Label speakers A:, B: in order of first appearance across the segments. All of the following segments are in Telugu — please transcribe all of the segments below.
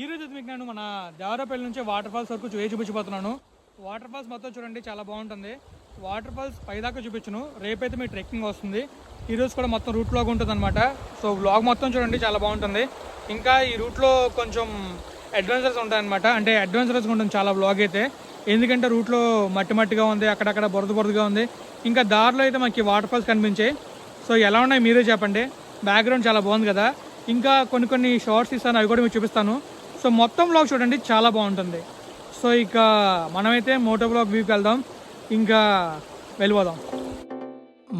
A: ఈ రోజు మీకు నేను మన దేవరాపల్లి నుంచి వాటర్ ఫాల్స్ వరకు వే చూపించబోతున్నాను. వాటర్ ఫాల్స్ మొత్తం చూడండి చాలా బాగుంటుంది. వాటర్ ఫాల్స్ పైదాకా చూపించను. రేపైతే మీ ట్రెక్కింగ్ వస్తుంది. ఈ రోజు కూడా మొత్తం రూట్ లాగా ఉంటుంది అనమాట సో వ్లాగ్ మొత్తం చూడండి చాలా బాగుంటుంది. ఇంకా ఈ రూట్లో కొంచెం అడ్వెంచర్స్ ఉంటాయన్నమాట. అంటే అడ్వెంచరస్గా ఉంటుంది చాలా బ్లాగ్ అయితే. ఎందుకంటే రూట్లో మట్టి మట్టిగా ఉంది అక్కడక్కడ బురద బురదగా ఉంది. ఇంకా దారిలో అయితే మనకి వాటర్ ఫాల్స్ కనిపించాయి. సో ఎలా ఉన్నాయి మీరే చెప్పండి. బ్యాక్గ్రౌండ్ చాలా బాగుంది కదా. ఇంకా కొన్ని కొన్ని షార్ట్స్ ఇస్తాను అవి కూడా మీకు చూపిస్తాను. సో మొత్తం బ్లాగ్ చూడండి చాలా బాగుంటుంది. సో ఇక మనమైతే మోటో బ్లాగ్ వ్యూకి వెళ్దాం. ఇంకా వెళ్ళిపోదాం.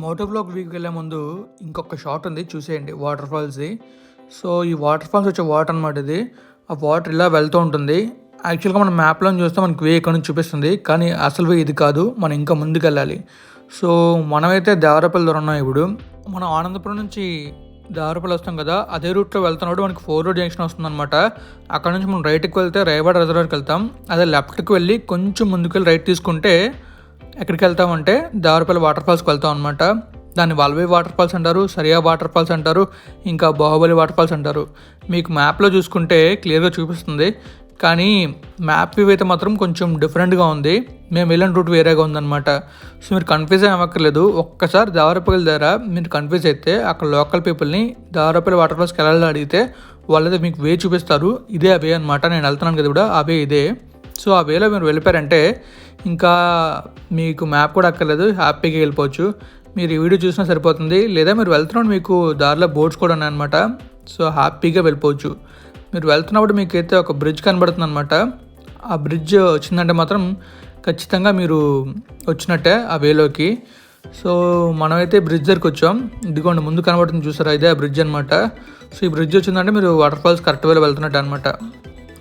A: మోటో బ్లాగ్ వ్యూకి వెళ్ళే ముందు ఇంకొక షాట్ ఉంది చూసేయండి వాటర్ ఫాల్స్ది సో ఈ వాటర్ ఫాల్స్ వచ్చే వాటర్ అనమాట ఇది. ఆ వాటర్ ఇలా వెళ్తూ ఉంటుంది. యాక్చువల్గా మనం మ్యాప్లో చూస్తే మనకి వే ఇక్కడ నుంచి చూపిస్తుంది కానీ అసలు వే ఇది కాదు మనం ఇంకా ముందుకు వెళ్ళాలి సో మనమైతే దేవరపల్లి దూరం ఉన్నాం ఇప్పుడు. మనం ఆనందపురం నుంచి దారపల్లి వస్తాం కదా అదే రూట్లో వెళ్తున్నప్పుడు మనకి ఫోర్ రోడ్ జంక్షన్ వస్తుందన్నమాట. అక్కడ నుంచి మనం రైట్కి వెళ్తే రేవాడ రిజర్వర్కి వెళ్తాం. అదే లెఫ్ట్కి వెళ్ళి కొంచెం ముందుకెళ్ళి రైట్ తీసుకుంటే ఎక్కడికి వెళ్తామంటే దారుపల్లి వాటర్ ఫాల్స్కి వెళ్తాం అనమాట దాన్ని వల్వే వాటర్ ఫాల్స్ అంటారు సరియా వాటర్ ఫాల్స్ అంటారు ఇంకా బాహుబలి వాటర్ ఫాల్స్ అంటారు. మీకు మ్యాప్లో చూసుకుంటే క్లియర్గా చూపిస్తుంది. కానీ మ్యాప్ వ్యూ అయితే మాత్రం కొంచెం డిఫరెంట్గా ఉంది. మేము వెళ్ళిన రూట్ వేరేగా ఉందన్నమాట. సో మీరు కన్ఫ్యూజ్ అవ్వక్కర్లేదు. ఒక్కసారి దావరపల్లి దగ్గర మీరు కన్ఫ్యూజ్ అయితే అక్కడ లోకల్ పీపుల్ని దావరపల్లి వాటర్ ఫాల్స్కి వెళ్ళాలని అడిగితే వాళ్ళైతే మీకు వే చూపిస్తారు. ఇదే అవే అనమాట నేను వెళ్తున్నాను కదా కూడా అవే ఇదే. సో ఆ వేలో మీరు వెళ్ళిపోయారంటే ఇంకా మీకు మ్యాప్ కూడా అక్కర్లేదు. హ్యాపీగా వెళ్ళిపోవచ్చు. మీరు ఈ వీడియో చూసినా సరిపోతుంది. లేదా మీరు వెళ్తున్నాడు మీకు దారిలో బోర్డ్స్ కూడా ఉన్నాయన్నమాట. సో హ్యాపీగా వెళ్ళిపోవచ్చు. మీరు వెళ్తున్నప్పుడు మీకైతే ఒక బ్రిడ్జ్ కనబడుతుంది అనమాట ఆ బ్రిడ్జ్ వచ్చిందంటే మాత్రం ఖచ్చితంగా మీరు వచ్చినట్టే ఆ వేలోకి. సో మనమైతే బ్రిడ్జ్ దగ్గరికి వచ్చాం. ఇదిగోండి ముందు కనబడుతుంది చూసారా? ఇదే ఆ బ్రిడ్జ్ అనమాట సో ఈ బ్రిడ్జ్ వచ్చిందంటే మీరు వాటర్ ఫాల్స్ కరెక్ట్ వేలో వెళ్తున్నట్టు అనమాట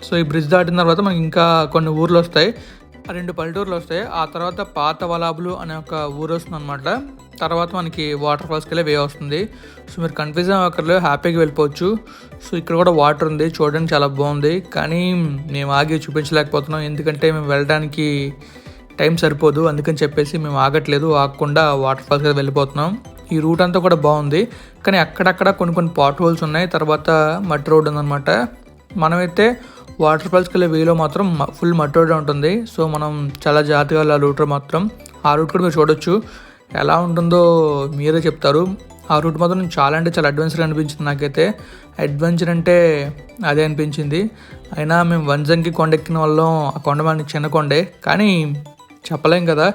A: సో ఈ బ్రిడ్జ్ దాటిన తర్వాత మనకి ఇంకా కొన్ని ఊర్లు వస్తాయి. ఆ రెండు పల్లెటూర్లు వస్తాయి. ఆ తర్వాత పాత వలాబులు అనే ఒక ఊరు వస్తుంది అనమాట తర్వాత మనకి వాటర్ ఫాల్స్కి వెళ్ళి వే వస్తుంది. సో మీరు కన్ఫ్యూజ్ అక్కర్లో హ్యాపీగా వెళ్ళిపోవచ్చు. సో ఇక్కడ కూడా వాటర్ ఉంది చూడడానికి చాలా బాగుంది. కానీ మేము ఆగి చూపించలేకపోతున్నాం ఎందుకంటే మేము వెళ్ళడానికి టైం సరిపోదు. అందుకని చెప్పేసి మేము ఆగట్లేదు ఆగకుండా వాటర్ ఫాల్స్ దగ్గర వెళ్ళిపోతున్నాం. ఈ రూట్ అంతా కూడా బాగుంది. కానీ అక్కడక్కడ కొన్ని కొన్ని పాట్ హోల్స్ ఉన్నాయి. తర్వాత మట్టి రోడ్ ఉందన్నమాట. మనమైతే వాటర్ ఫాల్స్కి వెళ్ళే వేలో మాత్రం ఫుల్ మట్టి రోడ్ ఉంటుంది. సో మనం చాలా జాగ్రత్తగా వెళ్ళాలి రూట్ మాత్రం. ఆ రూట్ కూడా మీరు చూడొచ్చు. ఎలా ఉంటుందో మీరే చెప్తారు. ఆ రూట్ మాత్రం చాలా అంటే చాలా అడ్వెంచర్ అనిపించింది నాకైతే. అడ్వెంచర్ అంటే అదే అనిపించింది. అయినా మేము వంజంకి కొండ ఎక్కిన వాళ్ళం ఆ కొండ మనకి చిన్న కొండే. కానీ చెప్పలేం కదా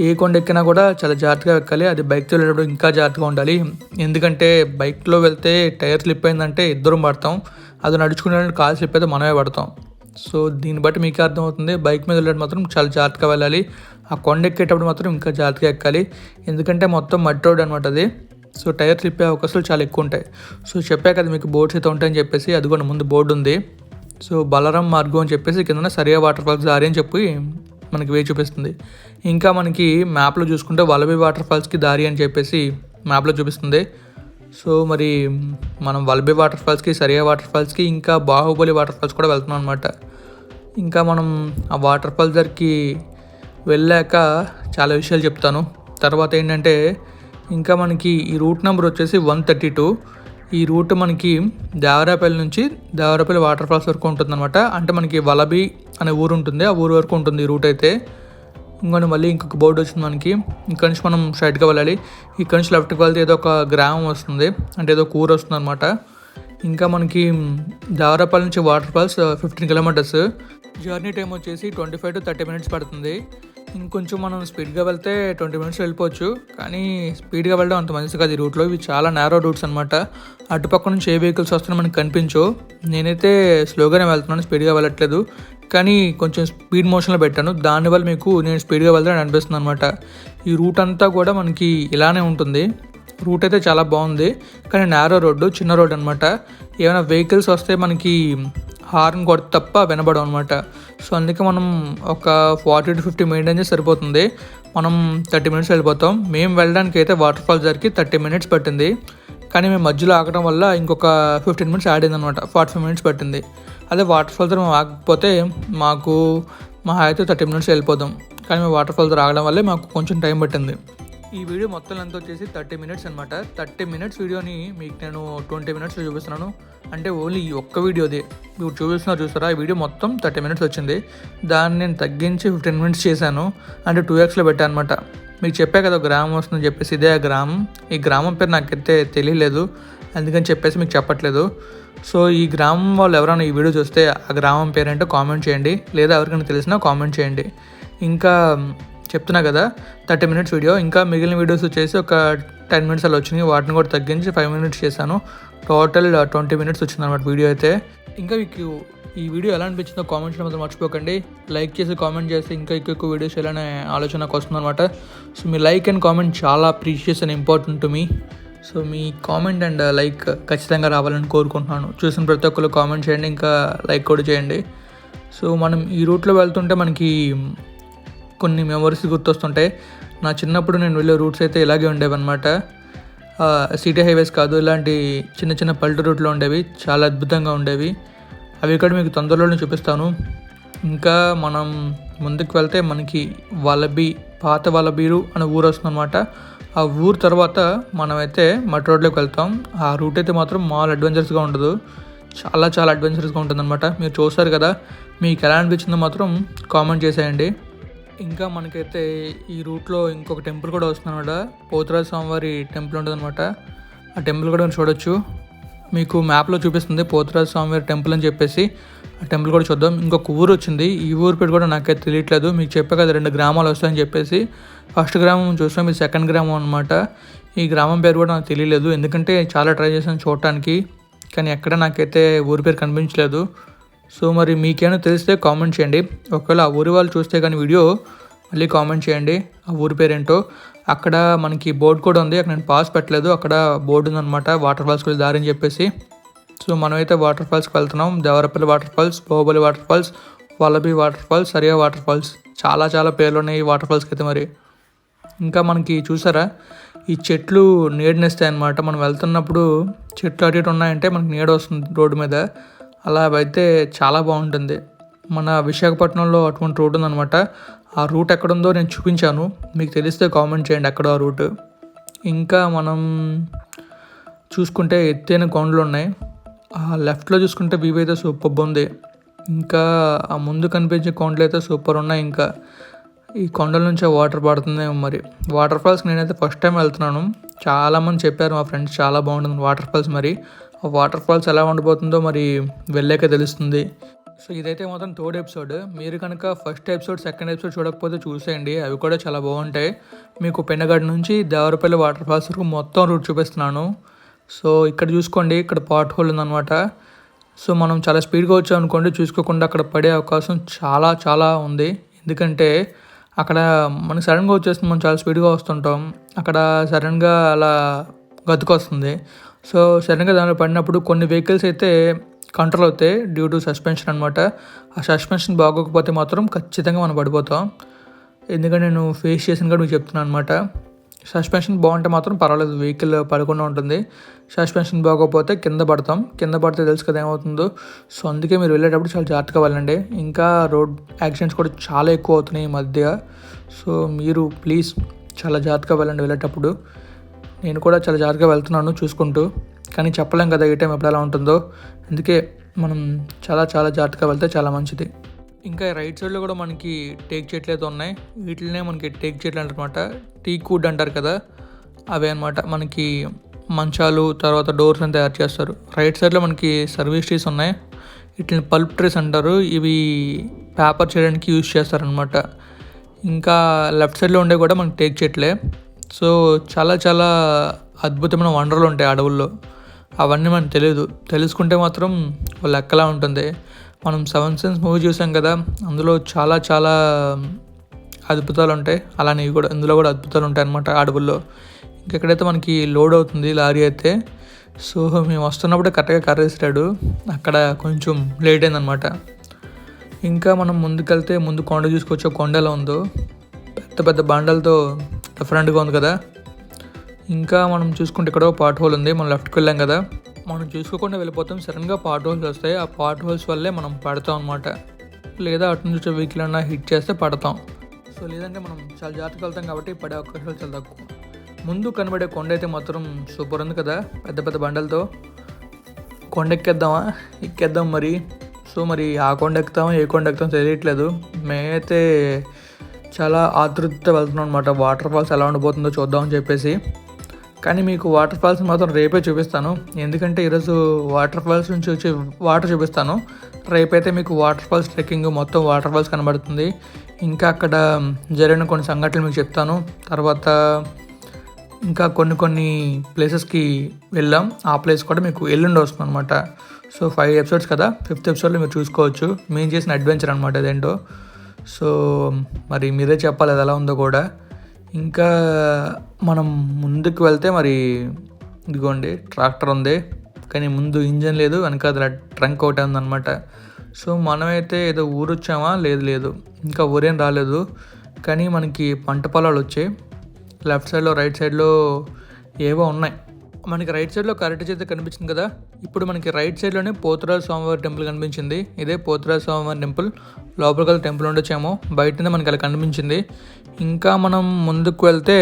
A: ఏ కొండ ఎక్కినా కూడా చాలా జాగ్రత్తగా ఎక్కాలి. అది బైక్తో వెళ్ళేటప్పుడు ఇంకా జాగ్రత్తగా ఉండాలి. ఎందుకంటే బైక్లో వెళ్తే టైర్ స్లిప్ అయిందంటే ఇద్దరం పడతాం. అది నడుచుకునే కాలు స్లిప్ అయితే మనమే పడతాం. సో దీన్ని బట్టి మీకు అర్థమవుతుంది. బైక్ మీద వెళ్ళడం మాత్రం చాలా జాగ్రత్తగా వెళ్ళాలి. ఆ కొండ ఎక్కేటప్పుడు మాత్రం ఇంకా జాగ్రత్తగా ఎక్కాలి. ఎందుకంటే మొత్తం మట్టి రోడ్ అనమాట అది. సో టైర్ తిప్పే అవకాశాలు చాలా ఎక్కువ ఉంటాయి. సో చెప్పా కదా మీకు బోర్డ్స్ అయితే ఉంటాయని చెప్పేసి అది కూడా ముందు బోర్డు ఉంది. సో బలరాం మార్గం అని చెప్పేసి కింద సరియా వాటర్ ఫాల్స్ దారి అని చెప్పి మనకి వేచి చూపిస్తుంది. ఇంకా మనకి మ్యాప్లో చూసుకుంటే వలబి వాటర్ ఫాల్స్కి దారి అని చెప్పేసి మ్యాప్లో చూపిస్తుంది. సో మరి మనం వల్బే వాటర్ ఫాల్స్కి సరియా వాటర్ ఫాల్స్కి ఇంకా బాహుబలి వాటర్ ఫాల్స్ కూడా వెళ్తున్నాం అనమాట ఇంకా మనం ఆ వాటర్ ఫాల్స్ దగ్గరికి వెళ్ళాక చాలా విషయాలు చెప్తాను. తర్వాత ఏంటంటే ఇంకా మనకి ఈ రూట్ నెంబర్ వచ్చేసి వన్ థర్టీ టూ. ఈ రూట్ మనకి దేవరాపల్లి నుంచి దేవరాపల్లి వాటర్ ఫాల్స్ వరకు ఉంటుందన్నమాట. అంటే మనకి వలబి అనే ఊరు ఉంటుంది. ఆ ఊరు వరకు ఉంటుంది ఈ రూట్ అయితే. ఇంకొని మళ్ళీ ఇంకొక బోర్డు వచ్చింది మనకి. ఇక్కడ నుంచి మనం స్ట్రైట్గా వెళ్ళాలి. ఇక్కడ నుంచి లెఫ్ట్కి వెళ్తే ఏదో ఒక గ్రామం వస్తుంది. అంటే ఏదో ఒక ఊరు వస్తుంది అనమాట ఇంకా మనకి దేవరాపల్లి నుంచి water falls fifteen kilometres journey time వచ్చేసి twenty five to thirty minutes పడుతుంది. ఇంకొంచెం మనం స్పీడ్గా వెళ్తే ట్వంటీ మినిట్స్ వెళ్ళిపోవచ్చు. కానీ స్పీడ్గా వెళ్ళడం అంత మంచిది కాదు. ఈ రూట్లో ఇవి చాలా నేరో రూట్స్ అనమాట అటుపక్క నుంచి ఏ వెహికల్స్ వస్తున్నా మనకి కనిపించవు. నేనైతే స్లోగానే వెళ్తున్నాను స్పీడ్గా వెళ్ళట్లేదు. కానీ కొంచెం స్పీడ్ మోషన్లో పెట్టాను. దానివల్ల మీకు నేను స్పీడ్గా వెళ్తాను అనిపిస్తుంది అనమాట ఈ రూట్ అంతా కూడా మనకి ఇలానే ఉంటుంది. రూట్ అయితే చాలా బాగుంది. కానీ నేరో రోడ్డు చిన్న రోడ్ అనమాట ఏమైనా వెహికల్స్ వస్తే మనకి హార్న్ కొడితే తప్ప వినబడం అనమాట సో అందుకే మనం ఒక ఫార్టీ టు ఫిఫ్టీ మినిట్ అనేది సరిపోతుంది. మనం థర్టీ మినిట్స్ వెళ్ళిపోతాం. మేము వెళ్ళడానికి అయితే వాటర్ ఫాల్ జరిగి థర్టీ మినిట్స్ పట్టింది. కానీ మేము మధ్యలో ఆగడం వల్ల ఇంకొక ఫిఫ్టీన్ మినిట్స్ యాడ్ అయింది అనమాట ఫార్టీ ఫైవ్ మినిట్స్ పట్టింది. అదే వాటర్ ఫాల్ దగ్గర మేము ఆగకపోతే మాకు మా అయితే థర్టీ మినిట్స్ వెళ్ళిపోతాం. కానీ మేము వాటర్ ఫాల్ దగ్గర ఆగడం వల్లే మాకు కొంచెం టైం పట్టింది. ఈ వీడియో మొత్తం లెంత్ వచ్చేసి థర్టీ మినిట్స్ అనమాట థర్టీ మినిట్స్ వీడియోని మీకు నేను ట్వంటీ మినిట్స్లో చూపిస్తున్నాను. అంటే ఓన్లీ ఈ ఒక్క వీడియోది. మీరు చూపిస్తున్నారు చూస్తారా ఈ వీడియో మొత్తం థర్టీ మినిట్స్ వచ్చింది. దాన్ని నేను తగ్గించి ఫిఫ్టీన్ మినిట్స్ చేశాను. అంటే టూ ఎక్స్లో పెట్టాను అనమాట మీకు చెప్పా కదా ఒక గ్రామం వస్తుందని చెప్పేసి ఇదే ఆ గ్రామం. ఈ గ్రామం పేరు నాకైతే తెలియలేదు. అందుకని చెప్పేసి మీకు చెప్పట్లేదు. సో ఈ గ్రామం వాళ్ళు ఎవరైనా ఈ వీడియో చూస్తే ఆ గ్రామం పేరేంటో కామెంట్ చేయండి. లేదా ఎవరికైనా తెలిసినా కామెంట్ చేయండి. ఇంకా చెప్తున్నా కదా థర్టీ మినిట్స్ వీడియో. ఇంకా మిగిలిన వీడియోస్ వచ్చేసి ఒక టెన్ మినిట్స్ అలా వచ్చినాయి. వాటిని కూడా తగ్గించి ఫైవ్ మినిట్స్ చేశాను. టోటల్ ట్వంటీ మినిట్స్ వచ్చింది అనమాట వీడియో అయితే. ఇంకా మీకు ఈ వీడియో ఎలా అనిపించిందో కామెంట్ చేయడం మాత్రం మర్చిపోకండి. లైక్ చేసి కామెంట్ చేసి ఇంకా ఎక్కువ ఎక్కువ వీడియోస్ చేయాలనే ఆలోచన నాకు అనమాట సో మీ లైక్ అండ్ కామెంట్ చాలా precious and important to me so me comment and like ఖచ్చితంగా రావాలని కోరుకుంటున్నాను. చూసిన ప్రతి ఒక్కరు కామెంట్ చేయండి ఇంకా లైక్ కూడా చేయండి. సో మనం ఈ రూట్లో వెళ్తుంటే మనకి కొన్ని మెమరీస్ గుర్తొస్తుంటాయి. నా చిన్నప్పుడు నేను వెళ్ళే రూట్స్ అయితే ఇలాగే ఉండేవన్నమాట. సిటీ హైవేస్ కాదు ఇలాంటి చిన్న చిన్న పల్లెటూరు రూట్లో ఉండేవి. చాలా అద్భుతంగా ఉండేవి. అవి ఇక్కడ మీకు తొందరలోనే చూపిస్తాను. ఇంకా మనం ముందుకు వెళ్తే మనకి వలబి పాత వలబీరు అనే ఊరు వస్తుందన్నమాట. ఆ ఊరు తర్వాత మనమైతే మట్ రోడ్లోకి వెళ్తాం. ఆ రూట్ అయితే మాత్రం మాల్ అడ్వెంచర్స్గా ఉండదు. చాలా చాలా అడ్వెంచరస్గా ఉంటుందన్నమాట. మీరు చూస్తారు కదా మీకు ఎలా అనిపించిందో మాత్రం కామెంట్ చేసేయండి. ఇంకా మనకైతే ఈ రూట్లో ఇంకొక టెంపుల్ కూడా వస్తుందన్నమాట. పోతురాజ స్వామివారి టెంపుల్ ఉంటుందన్నమాట. ఆ టెంపుల్ కూడా మీరు చూడొచ్చు. మీకు మ్యాప్లో చూపిస్తుంది పోతురాజ స్వామివారి టెంపుల్ అని చెప్పేసి. ఆ టెంపుల్ కూడా చూద్దాం. ఇంకొక ఊరు వచ్చింది. ఈ ఊరు పేరు కూడా నాకైతే తెలియట్లేదు. మీకు చెప్పే కదా రెండు గ్రామాలు వస్తాయని చెప్పేసి. ఫస్ట్ గ్రామం చూసాం ఇది సెకండ్ గ్రామం అనమాట ఈ గ్రామం పేరు కూడా నాకు తెలియలేదు. ఎందుకంటే చాలా ట్రై చేశాను చూడటానికి. కానీ ఎక్కడ నాకైతే ఊరి పేరు కనిపించలేదు. సో మరి మీకేమైనా తెలిస్తే కామెంట్ చేయండి. ఒకవేళ ఆ ఊరి వాళ్ళు చూస్తే కానీ వీడియో మళ్ళీ కామెంట్ చేయండి. ఆ ఊరి పేరేంటో. అక్కడ మనకి బోర్డు కూడా ఉంది. అక్కడ నేను పాస్ పెట్టలేదు. అక్కడ బోర్డు ఉందన్నమాట. వాటర్ ఫాల్స్కి వెళ్ళి దారి అని చెప్పేసి. సో మనమైతే వాటర్ ఫాల్స్కి వెళ్తున్నాం. Devarapalli water falls Baahubali water falls Vallabhi water falls Sariya water falls. చాలా చాలా పేర్లు ఉన్నాయి ఈ వాటర్ ఫాల్స్కి అయితే మరి. ఇంకా మనకి చూసారా? ఈ చెట్లు నీడనిస్తాయి అనమాట మనం వెళ్తున్నప్పుడు చెట్లు అటు ఇటు ఉన్నాయంటే మనకి నీడ వస్తుంది రోడ్డు మీద. అలా అయితే చాలా బాగుంటుంది. మన విశాఖపట్నంలో అటువంటి రోడ్ ఉందన్నమాట. ఆ రూట్ ఎక్కడుందో నేను చూపించాను. మీకు తెలిస్తే కామెంట్ చేయండి ఎక్కడో ఆ రూట్ ఇంకా మనం చూసుకుంటే ఎత్తైన కొండలు ఉన్నాయి. ఆ లెఫ్ట్లో చూసుకుంటే వ్యూ అయితే సూపర్ ఉంది. ఇంకా ఆ ముందు కనిపించే కొండలు అయితే సూపర్ ఉన్నాయి ఇంకా. ఈ కొండల నుంచి వాటర్ పడుతుందేమో మరి. వాటర్ ఫాల్స్ నేనైతే ఫస్ట్ టైం వెళ్తున్నాను. చాలామంది చెప్పారు మా ఫ్రెండ్స్ చాలా బాగుంటుంది వాటర్ ఫాల్స్ మరి. వాటర్ ఫాల్స్ ఎలా ఉండిపోతుందో మరి వెళ్ళాక తెలుస్తుంది. సో ఇదైతే మొత్తం థర్డ్ ఎపిసోడ్. మీరు కనుక ఫస్ట్ ఎపిసోడ్ సెకండ్ ఎపిసోడ్ చూడకపోతే చూసేయండి. అవి కూడా చాలా బాగుంటాయి. మీకు పెన్నగడ్ నుంచి దేవరపల్లి వాటర్ ఫాల్స్ వరకు మొత్తం రూట్ చూపిస్తున్నాను. సో ఇక్కడ చూసుకోండి. ఇక్కడ పాట్ హోల్ ఉందన్నమాట. సో మనం చాలా స్పీడ్గా వచ్చాం అనుకోండి. చూసుకోకుండా అక్కడ పడే అవకాశం చాలా చాలా ఉంది. ఎందుకంటే అక్కడ మనకి సడన్గా వచ్చేస్తుంది. మనం చాలా స్పీడ్గా వస్తుంటాం. అక్కడ సడన్గా అలా గతుకొస్తుంది. సో సడన్గా దానిలో పడినప్పుడు కొన్ని వెహికల్స్ అయితే కంట్రోల్ అవుతాయి డ్యూ టు సస్పెన్షన్ అనమాట ఆ సస్పెన్షన్ బాగోకపోతే మాత్రం ఖచ్చితంగా మనం పడిపోతాం. ఎందుకంటే నేను ఫేస్ చేసిన కూడా మీకు చెప్తున్నాను అనమాట సస్పెన్షన్ బాగుంటే మాత్రం పర్వాలేదు వెహికల్ పడకుండా ఉంటుంది. సస్పెన్షన్ బాగోకపోతే కింద పడతాం. కింద పడితే తెలుసు కదా ఏమవుతుందో. సో అందుకే మీరు వెళ్ళేటప్పుడు చాలా జాగ్రత్తగా వెళ్ళండి. ఇంకా రోడ్ యాక్సిడెంట్స్ కూడా చాలా ఎక్కువ అవుతున్నాయి ఈ మధ్య. సో మీరు ప్లీజ్ చాలా జాగ్రత్తగా వెళ్ళండి వెళ్ళేటప్పుడు. నేను కూడా చాలా జాగ్రత్తగా వెళ్తున్నాను చూసుకుంటూ. కానీ చెప్పలేం కదా ఏ టైం ఎప్పుడు ఎలా ఉంటుందో. అందుకే మనం చాలా చాలా జాగ్రత్తగా వెళ్తే చాలా మంచిది. ఇంకా రైట్ సైడ్లో కూడా మనకి టేక్ చెట్లు అయితే ఉన్నాయి. వీటినే మనకి టేక్ చెట్లు అంటారనమాట టీ కూడ్ అంటారు కదా. అవే అనమాట మనకి మంచాలు తర్వాత డోర్స్ అని తయారు చేస్తారు. రైట్ సైడ్లో మనకి సర్వీస్ ట్రీస్ ఉన్నాయి. వీటిని పల్ప్ ట్రీస్ అంటారు. ఇవి పేపర్ చేయడానికి యూజ్ చేస్తారనమాట ఇంకా లెఫ్ట్ సైడ్లో ఉండే కూడా మనకి టేక్ చెట్లే సో చాలా చాలా అద్భుతమైన వండర్లు ఉంటాయి అడవుల్లో. అవన్నీ మనకు తెలియదు తెలుసుకుంటే మాత్రం వాళ్ళ లెక్కలా ఉంటుంది. మనం సెవెన్ సెన్స్ మూవీ చూసాం కదా అందులో చాలా చాలా అద్భుతాలు ఉంటాయి. అలానే ఇవి కూడా ఇందులో కూడా అద్భుతాలు ఉంటాయి అన్నమాట అడవుల్లో. ఇంకెక్కడైతే మనకి లోడ్ అవుతుంది లారీ అయితే సో మేము వస్తున్నప్పుడు కరెక్ట్గా కర్ర వేసాడు అక్కడ కొంచెం లేట్ అయిందనమాట ఇంకా మనం ముందుకెళ్తే ముందు కొండ చూసుకోవచ్చు కొండలో ఉందో పెద్ద పెద్ద బండలతో డిఫరెంట్గా ఉంది కదా. ఇంకా మనం చూసుకుంటే ఇక్కడ పార్ట్ హోల్ ఉంది. మనం లెఫ్ట్కి వెళ్ళాం కదా. మనం చూసుకోకుండా వెళ్ళిపోతాం. సడన్గా పార్ట్ హోల్స్ వస్తాయి. ఆ పార్ట్ హోల్స్ వల్లే మనం పడతాం అనమాట లేదా అటు నుంచి వచ్చే వెహికల్ అన్నా హిట్ చేస్తే పడతాం. సో లేదంటే మనం చాలా జాగ్రత్తగా వెళ్తాం కాబట్టి పడే అవకాశాలు చాలా తక్కువ. ముందు కనబడే కొండ అయితే మాత్రం సూపర్ ఉంది కదా. పెద్ద పెద్ద బండలతో. కొండ ఎక్కేద్దామా? ఎక్కేద్దాం మరి. సో మరి ఆ కొండ ఎక్కుతామా? ఏ కొండ ఎక్కుతామో తెలియట్లేదు. మేమైతే చాలా ఆతృతతో వెళ్తున్నాం అనమాట వాటర్ ఫాల్స్ ఎలా ఉండబోతుందో చూద్దామని చెప్పేసి. కానీ మీకు వాటర్ ఫాల్స్ మాత్రం రేపే చూపిస్తాను. ఎందుకంటే ఈరోజు వాటర్ ఫాల్స్ నుంచి వచ్చి వాటర్ చూపిస్తాను. రేపైతే మీకు వాటర్ ఫాల్స్ ట్రెక్కింగ్ మొత్తం వాటర్ ఫాల్స్ కనబడుతుంది. ఇంకా అక్కడ జరిగిన కొన్ని సంఘటనలు మీకు చెప్తాను. తర్వాత ఇంకా కొన్ని కొన్ని ప్లేసెస్కి వెళ్ళాం. ఆ ప్లేస్ కూడా మీకు ఎల్లుండి వస్తుంది అనమాట సో ఫైవ్ ఎపిసోడ్స్ కదా ఫిఫ్త్ ఎపిసోడ్లో మీరు చూసుకోవచ్చు. మేము చేసిన అడ్వెంచర్ అనమాట అదేంటో సో మరి మీరే చెప్పాలి అది ఎలా ఉందో కూడా. ఇంకా మనం ముందుకు వెళ్తే మరి ఇదిగోండి ట్రాక్టర్ ఉంది. కానీ ముందు ఇంజన్ లేదు వెనక ట్రంక్ ఒకటి ఉందన్నమాట. సో మనమైతే ఏదో ఊరొచ్చామా? లేదు లేదు. ఇంకా ఊరేం రాలేదు. కానీ మనకి పంట పొలాలు వచ్చాయి. లెఫ్ట్ సైడ్లో రైట్ సైడ్లో ఏవో ఉన్నాయి. మనకి రైట్ సైడ్లో కరెక్ట్ చేతి కనిపించింది కదా? ఇప్పుడు మనకి రైట్ సైడ్లోనే పోతురాజు స్వామివారి టెంపుల్ కనిపించింది. ఇదే పోతురాజు స్వామివారి టెంపుల్ లోపలికి టెంపుల్ ఉండొచ్చేమో. బయటనే మనకి అలా కనిపించింది. ఇంకా మనం ముందుకు వెళ్తే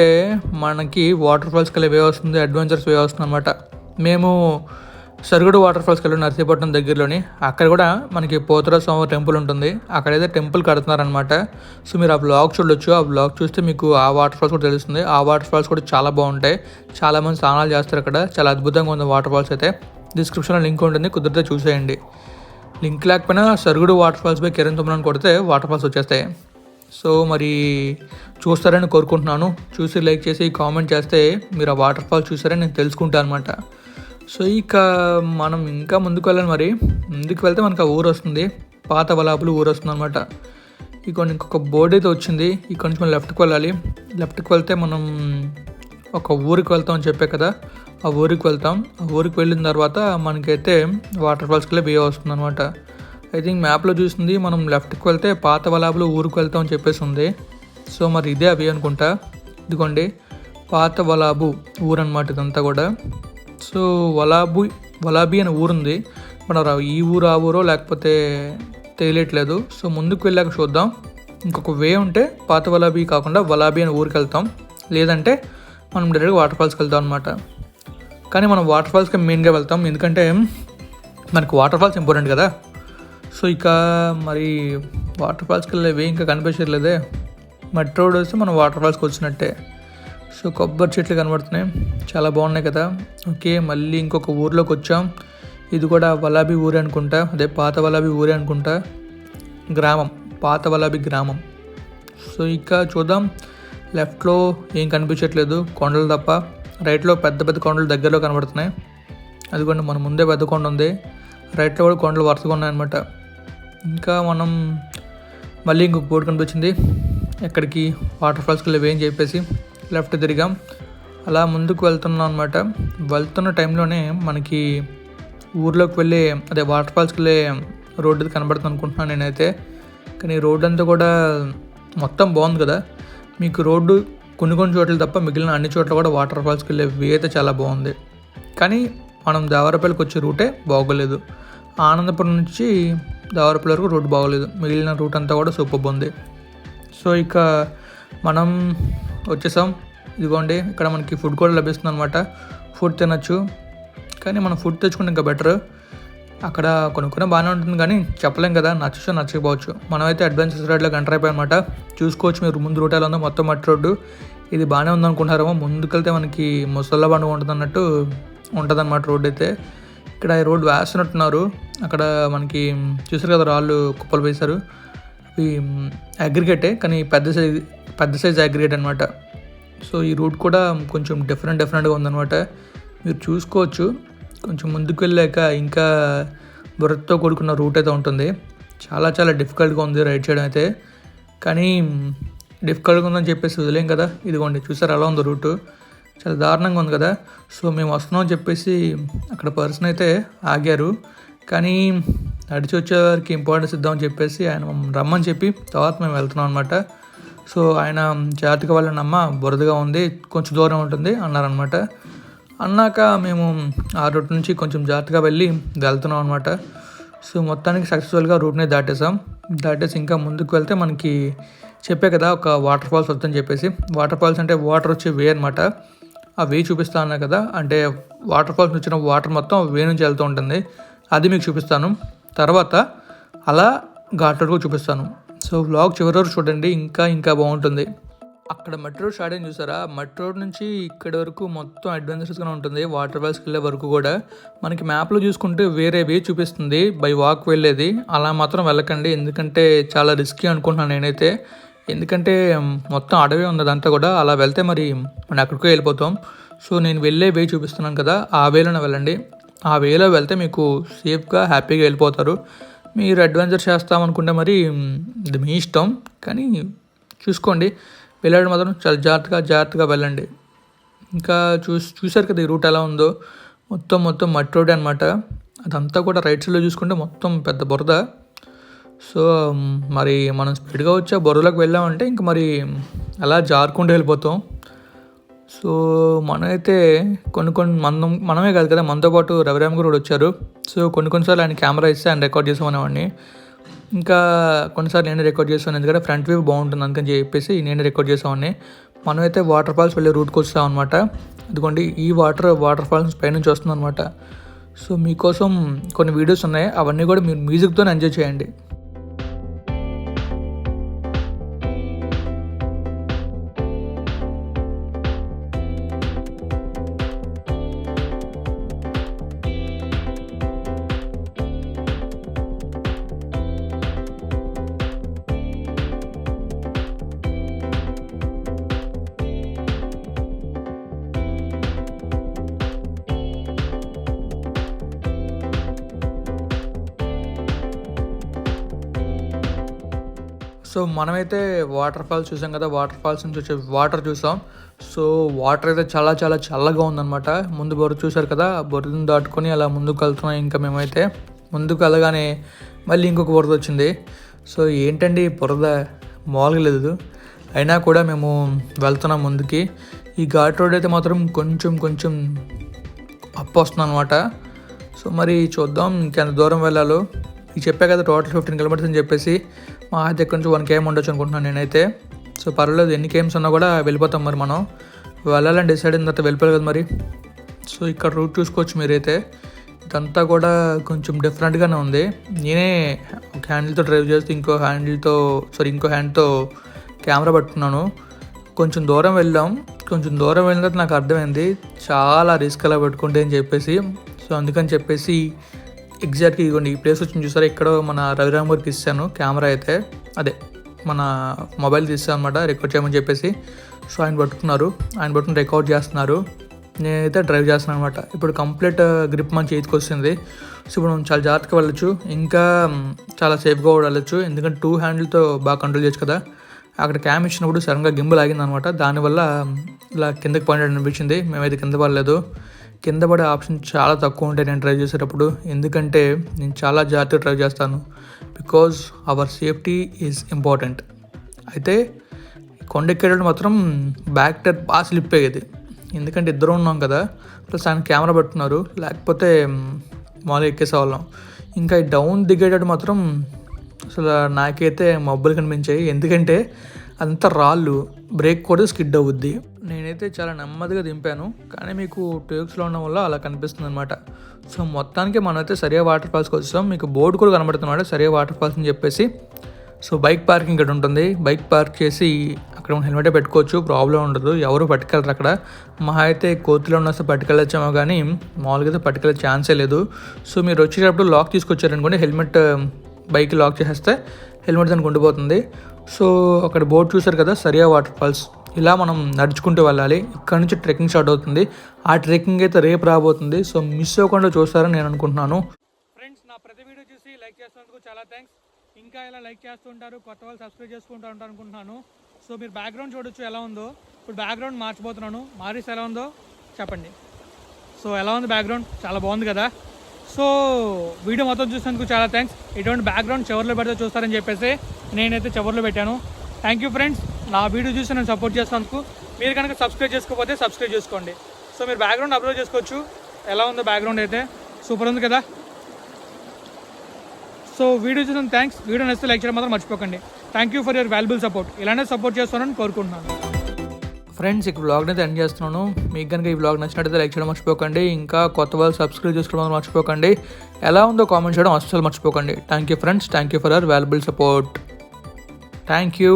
A: మనకి వాటర్ ఫాల్స్కి వెళ్ళే వే వస్తుంది అడ్వెంచర్స్ వే వస్తుంది అనమాట మేము సరుగుడు వాటర్ ఫాల్స్కి వెళ్ళి నర్సీపట్నం దగ్గరలోని అక్కడ కూడా మనకి పోతురా స్వామి టెంపుల్ ఉంటుంది. అక్కడైతే టెంపుల్ కడుతున్నారనమాట సో మీరు ఆ బ్లాగ్ చూడొచ్చు. ఆ బ్లాగ్ చూస్తే మీకు ఆ వాటర్ ఫాల్స్ కూడా తెలుస్తుంది. ఆ వాటర్ ఫాల్స్ కూడా చాలా బాగుంటాయి. చాలామంది స్నానాలు చేస్తారు అక్కడ. చాలా అద్భుతంగా ఉంది వాటర్ ఫాల్స్ అయితే డిస్క్రిప్షన్లో లింక్ ఉంటుంది. కుదిరితే చూసేయండి. లింక్ లేకపోయినా సరుగుడు వాటర్ ఫాల్స్ పై కిరణ్ తుమ్మని కొడితే వాటర్ ఫాల్స్ వచ్చేస్తాయి. సో మరి చూస్తారని కోరుకుంటున్నాను. చూసి లైక్ చేసి కామెంట్ చేస్తే మీరు ఆ వాటర్ ఫాల్స్ చూసారని నేను తెలుసుకుంటాను అనమాట సో ఇక మనం ఇంకా ముందుకు వెళ్ళాలి మరి. ముందుకు వెళ్తే మనకు ఆ ఊరు వస్తుంది. పాత వలాపులు ఊరు వస్తుంది అనమాట ఇక్కడ ఇంకొక బోర్డు అయితే వచ్చింది. ఇక్కడ నుంచి మనం లెఫ్ట్కి వెళ్ళాలి. లెఫ్ట్కి వెళ్తే మనం ఒక ఊరికి వెళ్తాం అని చెప్పే కదా. ఆ ఊరికి వెళ్తాం. ఆ ఊరికి వెళ్ళిన తర్వాత మనకైతే వాటర్ ఫాల్స్కి వెళ్ళి బియ్య వస్తుంది అనమాట ఐ థింక్ మ్యాప్లో చూసింది మనం లెఫ్ట్కి వెళ్తే పాత వలాబులు ఊరికి వెళ్తాం అని చెప్పేసి ఉంది. సో మరి ఇదే అవి అనుకుంటా. ఇదిగోండి. పాత వలాబు ఊరు అనమాట ఇదంతా కూడా. సో వలాబు వలాబీ అనే ఊరుంది. మన ఈ ఊరు ఆ ఊరో లేకపోతే తెలియట్లేదు సో ముందుకు వెళ్ళాక చూద్దాం. ఇంకొక వే ఉంటే పాత వలాబీ కాకుండా వలాబీ అనే ఊరికి వెళ్తాం. లేదంటే మనం డైరెక్ట్గా వాటర్ ఫాల్స్కి వెళ్తాం అనమాట కానీ మనం వాటర్ ఫాల్స్కి మెయిన్గా వెళ్తాం. ఎందుకంటే మనకు వాటర్ ఫాల్స్ ఇంపార్టెంట్ కదా. సో ఇక మరి వాటర్ ఫాల్స్కి వెళ్ళే వే ఇంకా కనిపించట్లేదే. మట్టి రోడ్ వస్తే మనం వాటర్ ఫాల్స్కి వచ్చినట్టే. సో కొబ్బరి చెట్లు కనబడుతున్నాయి. చాలా బాగున్నాయి కదా. ఓకే మళ్ళీ ఇంకొక ఊర్లోకి వచ్చాం. ఇది కూడా వలాబీ ఊరే అనుకుంటా. అదే పాత వలాబీ ఊరే అనుకుంటా. గ్రామం పాత వలాబీ గ్రామం. సో ఇంకా చూద్దాం. లెఫ్ట్లో ఏం కనిపించట్లేదు. కొండలు తప్ప. రైట్లో పెద్ద పెద్ద కొండలు దగ్గరలో కనబడుతున్నాయి. అదిగోండి మన ముందే పెద్ద కొండ ఉంది. రైట్లో కూడా కొండలు వరుసగా ఉన్నాయన్నమాట. ఇంకా మనం మళ్ళీ ఇంకొక బోర్డు కనిపించింది. ఎక్కడికి? వాటర్ ఫాల్స్కి వెళ్ళి చెప్పేసి. లెఫ్ట్ తిరిగాం. అలా ముందుకు వెళ్తున్నాం అనమాట వెళ్తున్న టైంలోనే మనకి ఊర్లోకి వెళ్ళి అదే వాటర్ ఫాల్స్కి వెళ్ళే రోడ్డు కనబడుతుంది అనుకుంటున్నాను నేనైతే. కానీ రోడ్డు అంతా కూడా మొత్తం బాగుంది కదా. మీకు రోడ్డు కొన్ని కొన్ని చోట్ల తప్ప మిగిలిన అన్ని చోట్ల కూడా వాటర్ ఫాల్స్కి వెళ్ళే వే అయితే చాలా బాగుంది. కానీ మనం దేవరపల్లికి వచ్చే రూటే బాగోలేదు. ఆనందపురం నుంచి దేవరపల్లి వరకు రోడ్డు బాగోలేదు. మిగిలిన రూట్ అంతా కూడా సూపర్ ఉంది. సో ఇక మనం వచ్చేసాం. ఇదిగోండి ఇక్కడ మనకి ఫుడ్ కూడా లభిస్తుంది అనమాట ఫుడ్ తినచ్చు. కానీ మనం ఫుడ్ తెచ్చుకుంటే ఇంకా బెటర్ అక్కడ కొనుక్కునే బాగానే ఉంటుంది కానీ చెప్పలేం కదా నచ్చచ్చు నచ్చకపోవచ్చు. మనమైతే అడ్వెంచర్స్ రైడ్లో ఎంటర్ అయిపోయామన్నమాట. చూసుకోవచ్చు మీరు ముందు రూట్ ఎలా ఉందో మొత్తం మట్టి రోడ్డు. ఇది బాగానే ఉందనుకుంటారేమో ముందుకెళ్తే మనకి ముసల్ల బండ ఉంటుంది అన్నట్టు ఉంటుంది అన్నమాట రోడ్డు అయితే. ఇక్కడ ఈ రోడ్డు వేస్తున్నట్టున్నారు. అక్కడ మనకి చూసారు కదా రాళ్ళు కుప్పలు వేశారు. ఈ అగ్రిగేటే కానీ పెద్ద సైజ్ పెద్ద సైజ్ అగ్రిగేట్ అనమాట సో ఈ రూట్ కూడా కొంచెం డిఫరెంట్ డిఫరెంట్గా ఉందన్నమాట. మీరు చూసుకోవచ్చు. కొంచెం ముందుకు వెళ్ళాక ఇంకా బుర్రతో కూడుకున్న రూట్ అయితే ఉంటుంది. చాలా చాలా డిఫికల్ట్గా ఉంది రైడ్ చేయడం అయితే. కానీ డిఫికల్ట్గా ఉందని చెప్పేసి వదిలేం కదా. ఇదిగోండి చూసారు అలా ఉంది రూటు? చాలా దారుణంగా ఉంది కదా. సో మేము వస్తున్నాం అని చెప్పేసి అక్కడ పర్సన్ అయితే ఆగారు. కానీ నడిచి వచ్చేవారికి ఇంపార్టెన్స్ ఇద్దామని చెప్పేసి ఆయన రమ్మని చెప్పి తర్వాత మేము వెళ్తున్నాం అనమాట సో ఆయన జాతిక వాళ్ళని అమ్మ బురదగా ఉంది కొంచెం దూరం ఉంటుంది అన్నారనమాట అన్నాక మేము ఆ రూట్ నుంచి కొంచెం జాగ్రత్తగా వెళ్ళి వెళ్తున్నాం అనమాట సో మొత్తానికి సక్సెస్ఫుల్గా రూట్ని దాటేసాం దాటేసి ఇంకా ముందుకు వెళ్తే మనకి చెప్పే కదా ఒక వాటర్ ఫాల్స్ వస్తుందని చెప్పేసి. వాటర్ ఫాల్స్ అంటే వాటర్ వచ్చే వే అనమాట ఆ వే చూపిస్తా అన్నా కదా అంటే వాటర్ ఫాల్స్ వచ్చిన వాటర్ మొత్తం వే నుంచి వెళ్తూ ఉంటుంది. అది మీకు చూపిస్తాను. తర్వాత అలా ఘాట్ రోడ్ కూడా చూపిస్తాను. సో వ్లాగ్ చివరి వరకు చూడండి ఇంకా ఇంకా బాగుంటుంది. అక్కడ మట్టి రోడ్ స్టార్ట్ అయింది చూసారా? మట్టి రోడ్ నుంచి ఇక్కడి వరకు మొత్తం అడ్వెంచరస్గానే ఉంటుంది. వాటర్ ఫాల్స్కి వెళ్ళే వరకు కూడా. మనకి మ్యాప్లో చూసుకుంటే వేరే వే చూపిస్తుంది బై వాక్ వెళ్ళేది. అలా మాత్రం వెళ్ళకండి. ఎందుకంటే చాలా రిస్కీ అనుకుంటున్నాను నేనైతే. ఎందుకంటే మొత్తం అడవి ఉంది అదంతా కూడా. అలా వెళ్తే మరి మనం అక్కడికే వెళ్ళిపోతాం. సో నేను వెళ్ళే వే చూపిస్తున్నాను కదా ఆ వేలోనే వెళ్ళండి. ఆ వేలో వెళ్తే మీకు సేఫ్గా హ్యాపీగా వెళ్ళిపోతారు. మీరు అడ్వెంచర్ చేస్తామనుకుంటే మరి ఇది మీ ఇష్టం. కానీ చూసుకోండి. వెళ్ళడం మాత్రం చాలా జాగ్రత్తగా జాగ్రత్తగా వెళ్ళండి. ఇంకా చూసి చూసారు కదా ఈ రూట్ ఎలా ఉందో? మొత్తం మొత్తం మట్టి రోడ్ అనమాట అదంతా కూడా రైట్ సైడ్లో చూసుకుంటే మొత్తం పెద్ద బురద. సో మరి మనం స్పీడ్గా ఆ బురదలోకి వెళ్ళామంటే ఇంక మరి అలా జారుకుంటూ వెళ్ళిపోతాం. సో మనమైతే కొన్ని కొన్ని మనం మనమే కాదు కదా మనతో పాటు రవిరామ్ కూడా వచ్చారు. సో కొన్ని కొన్నిసార్లు ఆయన కెమెరా ఇస్తే ఆయన రికార్డ్ చేసామనేవాడిని ఇంకా కొన్నిసార్లు నేను రికార్డ్ చేస్తాను ఎందుకంటే ఫ్రంట్ వ్యూ బాగుంటుంది అందుకని చెప్పేసి నేను రికార్డ్ చేసామని మనమైతే వాటర్ ఫాల్స్ వెళ్ళే రూట్కి వస్తాం అనమాట అదిగోండి ఈ వాటర్ వాటర్ ఫాల్స్ పైనుంచి వస్తుంది అనమాట సో మీకోసం కొన్ని వీడియోస్ ఉన్నాయి. అవన్నీ కూడా మీరు మ్యూజిక్తో ఎంజాయ్ చేయండి. మనమైతే వాటర్ ఫాల్స్ చూసాం కదా వాటర్ ఫాల్స్ నుంచి వచ్చే వాటర్ చూసాం. సో వాటర్ అయితే చాలా చాలా చల్లగా ఉందన్నమాట. ముందు బొర చూసారు కదా ఆ దాటుకొని అలా ముందుకు వెళ్తున్నాం ఇంకా మేమైతే. ముందుకు వెళ్ళగానే మళ్ళీ ఇంకొక బురద వచ్చింది. సో ఏంటండి బురద మామూలుగా లేదు. అయినా కూడా మేము వెళ్తున్నాం ముందుకి. ఈ ఘాట్ రోడ్ అయితే మాత్రం కొంచెం కొంచెం అప్ వస్తుంది అనమాట సో మరి చూద్దాం ఇంకెంత దూరం వెళ్ళాలో. ఇది చెప్పా కదా టోటల్ ఫిఫ్టీన్ కిలోమీటర్స్ అని చెప్పేసి. మా దగ్గర నుంచి వన్ గేమ్ ఉండొచ్చు అనుకుంటున్నాను నేనైతే. సో పర్వాలేదు ఎన్ని గేమ్స్ ఉన్నా కూడా వెళ్ళిపోతాం మరి మనం. వెళ్ళాలని డిసైడ్ అయిన తర్వాత వెళ్ళిపోవాలి కదా మరి. సో ఇక్కడ రూట్ చూసుకోవచ్చు మీరైతే. ఇదంతా కూడా కొంచెం డిఫరెంట్గానే ఉంది. నేనే ఒక హ్యాండిల్తో డ్రైవ్ చేస్తూ ఇంకో హ్యాండిల్తో సారీ ఇంకో హ్యాండ్తో కెమెరా పట్టుకున్నాను. కొంచెం దూరం వెళ్ళాం. కొంచెం దూరం వెళ్ళిన తర్వాత నాకు అర్థమైంది చాలా రిస్క్ అలా పెట్టుకుంటే అని చెప్పేసి. సో అందుకని చెప్పేసి ఎగ్జాక్ట్గా ఇదిగోండి ఈ ప్లేస్ వచ్చింది చూసారా? ఇక్కడ మన రవిరామ్ గారికి ఇస్తాను కెమెరా అయితే. అదే మన మొబైల్ తీస్తాను అనమాట రికార్డ్ చేయమని చెప్పేసి. సో ఆయన పట్టుకున్నారు ఆయన పట్టుకుని రికార్డ్ చేస్తున్నారు. నేనైతే డ్రైవ్ చేస్తున్నాను అనమాట ఇప్పుడు కంప్లీట్ గ్రిప్ uh, మన చేతికి వస్తుంది. సో ఇప్పుడు మనం చాలా జాగ్రత్తగా వెళ్ళచ్చు. ఇంకా చాలా సేఫ్గా కూడా వెళ్ళొచ్చు. ఎందుకంటే టూ హ్యాండిల్తో బాగా కంట్రోల్ చేయొచ్చు కదా. అక్కడ క్యామ్ ఇచ్చినప్పుడు సడన్గా గింబుల్ ఆగిందనమాట దానివల్ల ఇలా కిందకి పడినట్టు అనిపించింది. మేమైతే కింద పడలేదు. కింద పడే ఆప్షన్ చాలా తక్కువ ఉంటాయి నేను ట్రై చేసేటప్పుడు. ఎందుకంటే నేను చాలా జాగ్రత్తగా ట్రై చేస్తాను. Because our safety is important అయితే కొండెక్కేటప్పుడు మాత్రం బ్యాక్ టైర్ బాగా స్లిప్ అయ్యేది. ఎందుకంటే ఇద్దరు ఉన్నాం కదా. ప్లస్ ఆయన కెమెరా పెట్టున్నారు లేకపోతే మామూలుగా ఎక్కేసేవాళ్ళం ఇంకా డౌన్ దిగేటప్పుడు మాత్రం అసలు నాకైతే మబ్బులు కనిపించాయి. ఎందుకంటే అదంతా రాళ్ళు బ్రేక్ కూడా స్కిడ్ అవుద్ది. నేనైతే చాలా నెమ్మదిగా దింపాను కానీ మీకు ట్యూబ్స్లో ఉండడం వల్ల అలా కనిపిస్తుంది అనమాట సో మొత్తానికి మనమైతే సరియా వాటర్ ఫాల్స్కి వచ్చాం మీకు బోర్డు కూడా కనబడుతున్నాడు సరియా వాటర్ ఫాల్స్ అని చెప్పేసి. సో బైక్ పార్కింగ్ ఇక్కడ ఉంటుంది. బైక్ పార్క్ చేసి అక్కడ హెల్మెట్ పెట్టుకోవచ్చు ప్రాబ్లం ఉండదు ఎవరు పట్టుకెళ్ళరు అక్కడ. మహా అయితే కోతిలో ఉన్న పట్టుకెళ్ళొచ్చామో కానీ మామూలుగా అయితే పట్టుకెళ్ళే ఛాన్సే లేదు. సో మీరు వచ్చేటప్పుడు లాక్ తీసుకొచ్చారనుకోండి హెల్మెట్ బైక్ లాక్ చేసేస్తే హెల్మెట్ దానికి ఉండిపోతుంది. సో అక్కడ బోర్డు చూసారు కదా సరియా వాటర్ ఫాల్స్. ఇలా మనం నడుచుకుంటూ వెళ్ళాలి. ఇక్కడ నుంచి ట్రెక్కింగ్ స్టార్ట్ అవుతుంది. ఆ ట్రెక్కింగ్ అయితే రేపు రాబోతుంది. సో మిస్ అవ్వకుండా చూస్తారని నేను అనుకుంటున్నాను.
B: ఫ్రెండ్స్ నా ప్రతి వీడియో చూసి లైక్ చేస్తున్నందుకు చాలా థ్యాంక్స్ ఇంకా ఇలా లైక్ చేస్తూ ఉంటారు కొత్త వాళ్ళు సబ్స్క్రైబ్ చేసుకుంటూ ఉంటారు అనుకుంటున్నాను. సో మీరు బ్యాక్గ్రౌండ్ చూడొచ్చు ఎలా ఉందో. ఇప్పుడు బ్యాక్గ్రౌండ్ మార్చిపోతున్నాను మారిస్తే ఎలా ఉందో చెప్పండి. సో ఎలా ఉంది బ్యాక్గ్రౌండ్ చాలా బాగుంది కదా. సో వీడియో మొత్తం చూసినందుకు చాలా థ్యాంక్స్ ఇటువంటి బ్యాక్గ్రౌండ్ చివరిలో పెడితే చూస్తారని చెప్పేసి నేనైతే చివరిలో పెట్టాను. థ్యాంక్ యూ ఫ్రెండ్స్ నా వీడియో చూసి నేను సపోర్ట్ చేసినందుకు మీరు కనుక సబ్స్క్రైబ్ చేసుకోకపోతే సబ్స్క్రైబ్ చేసుకోండి. సో మీరు బ్యాక్గ్రౌండ్ అప్లోడ్ చేసుకోవచ్చు. ఎలా ఉందో బ్యాక్గ్రౌండ్ అయితే సూపర్ ఉంది కదా? సో వీడియో చూసిన థ్యాంక్స్ వీడియో నచ్చితే లైక్ చేయడం మాత్రం మర్చిపోకండి. Thank you for your valuable support ఇలానే సపోర్ట్ చేస్తానని కోరుకుంటున్నాను.
A: ఫ్రెండ్స్ ఇక్కడ బ్లాగ్ అయితే ఎండ్ చేస్తున్నాను. మీకు కనుక ఈ వ్లాగ్ నచ్చినట్టయితే లైక్ చేయడం మర్చిపోకండి. ఇంకా కొత్త వాళ్ళు సబ్స్క్రైబ్ చేసుకోవడం మర్చిపోకండి. ఎలా ఉందో కామెంట్ చేయడం అస్సలు మర్చిపోకండి. Thank you friends thank you for our valuable support thank you